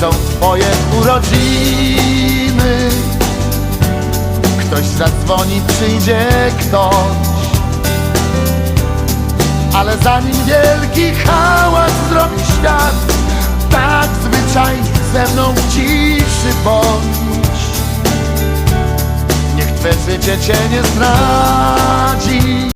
są twoje urodziny. Ktoś zadzwoni, przyjdzie ktoś. Ale zanim wielki hałas zrobi świat Tak zwyczajnie ze mną ciszy bądź. Niech twe życie cię nie zdradzi